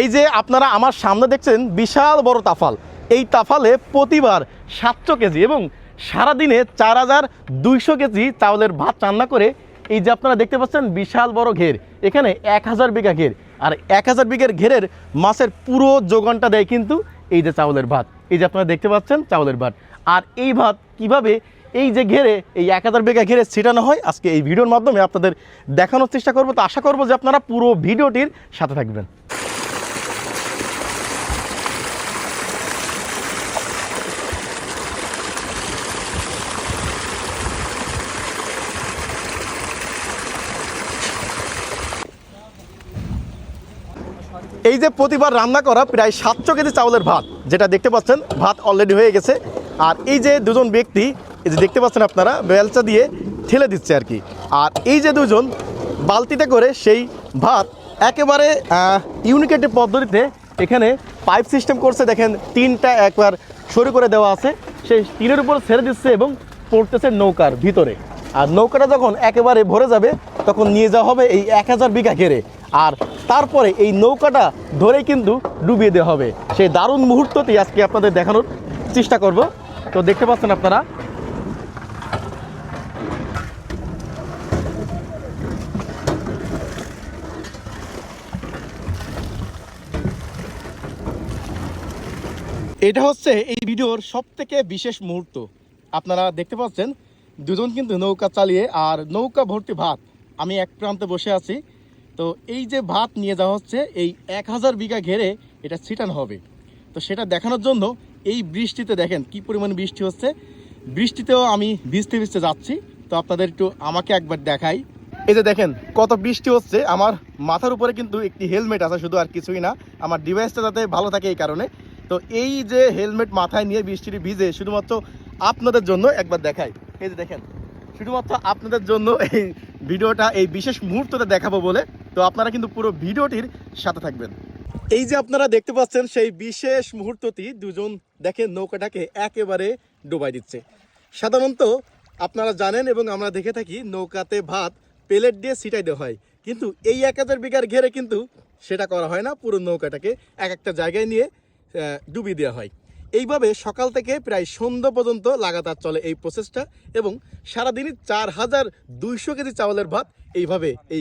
এই যে আপনারা আমার সামনে দেখছেন বিশাল বড় তাফাল। এই তাফালে প্রতিবার সাতশো কেজি এবং সারাদিনে চার হাজার দুইশো কেজি চাউলের ভাত রান্না করে এই যে আপনারা দেখতে পাচ্ছেন বিশাল বড় ঘের। এখানে এক হাজার বিঘা ঘের। আর এক হাজার বিঘের ঘেরের মাছের পুরো যোগানটা দেয় কিন্তু এই যে চাউলের ভাত। এই যে আপনারা দেখতে পাচ্ছেন চাউলের ভাত। আর এই ভাত কীভাবে এই যে ঘেরে এই এক হাজার বিঘা ঘেরে ছিটানো হয়, আজকে এই ভিডিওর মাধ্যমে আপনাদের দেখানোর চেষ্টা করব। তো আশা করব যে আপনারা পুরো ভিডিওটির সাথে থাকবেন। এই যে প্রতিবার রান্না করা প্রায় সাতশো কেজি চাউলের ভাত, যেটা দেখতে পাচ্ছেন, ভাত অলরেডি হয়ে গেছে। আর এই যে দুজন ব্যক্তি, এই যে দেখতে পাচ্ছেন আপনারা, বেলচা দিয়ে ঠেলে দিচ্ছে আর কি। আর এই যে দুজন বালতিতে করে সেই ভাত একেবারে ইউনিকেটিভ পদ্ধতিতে এখানে পাইপ সিস্টেম করছে। দেখেন, তিনটা একবার শুরু করে দেওয়া আছে। সেই টিনের উপর ছেড়ে দিচ্ছে এবং পড়তেছে নৌকার ভিতরে। আর নৌকাটা যখন একেবারে ভরে যাবে তখন নিয়ে যাওয়া হবে এই এক হাজার বিঘা ঘেরে। আর তারপরে এই নৌকাটা ধরে কিন্তু ডুবিয়ে দেওয়া হবে। সেই দারুণ মুহূর্তটি আজকে আপনাদের দেখানোর চেষ্টা করব। তো দেখতে পাচ্ছেন আপনারা। এটা হচ্ছে এই ভিডিওর সব থেকে বিশেষ মুহূর্ত। আপনারা দেখতে পাচ্ছেন, দুজন কিন্তু নৌকা চালিয়ে আর নৌকা ভর্তি ভাত আমি এক প্রান্তে বসে আছি। তো এই যে ভাত নিয়ে যাওয়া হচ্ছে, এই এক হাজার বিঘা ঘেরে এটা ছিটানো হবে। তো সেটা দেখানোর জন্য এই বৃষ্টিতে দেখেন কি পরিমাণ বৃষ্টি হচ্ছে। বৃষ্টিতেও আমি ভিজতে ভিজতে যাচ্ছি। তো আপনাদের একটু আমাকে একবার দেখাই। এই যে দেখেন কত বৃষ্টি হচ্ছে। আমার মাথার উপরে কিন্তু একটি হেলমেট আছে, শুধু আর কিছুই না। আমার ডিভাইসটা যাতে ভালো থাকে এই কারণে। তো এই যে হেলমেট মাথায় নিয়ে বৃষ্টিটি ভিজে শুধুমাত্র আপনাদের জন্য একবার দেখাই। এই যে দেখেন, শুধুমাত্র আপনাদের জন্য এই ভিডিওটা এই বিশেষ মুহূর্তটা দেখাবো বলে। তো আপনারা কিন্তু পুরো ভিডিওটির সাথে থাকবেন। এই যে আপনারা দেখতে পাচ্ছেন, সেই বিশেষ মুহূর্তটি দুজন দেখেন নৌকাটাকে একেবারে ডুবাই দিচ্ছে। সাধারণত আপনারা জানেন এবং আমরা দেখে থাকি, নৌকাতে ভাত পেলেট দিয়ে ছিটাই দেওয়া হয়। কিন্তু এই এক হাজার বিঘার ঘেরে কিন্তু সেটা করা হয় না, পুরো নৌকাটাকে এক একটা জায়গায় নিয়ে ডুবিয়ে দেওয়া হয়। এইভাবে সকাল থেকে প্রায় সন্ধ্যা পর্যন্ত লাগাতার চলে এই প্রসেসটা এবং সারাদিনই চার হাজার দুইশো কেজি চাউলের ভাত এইভাবে এই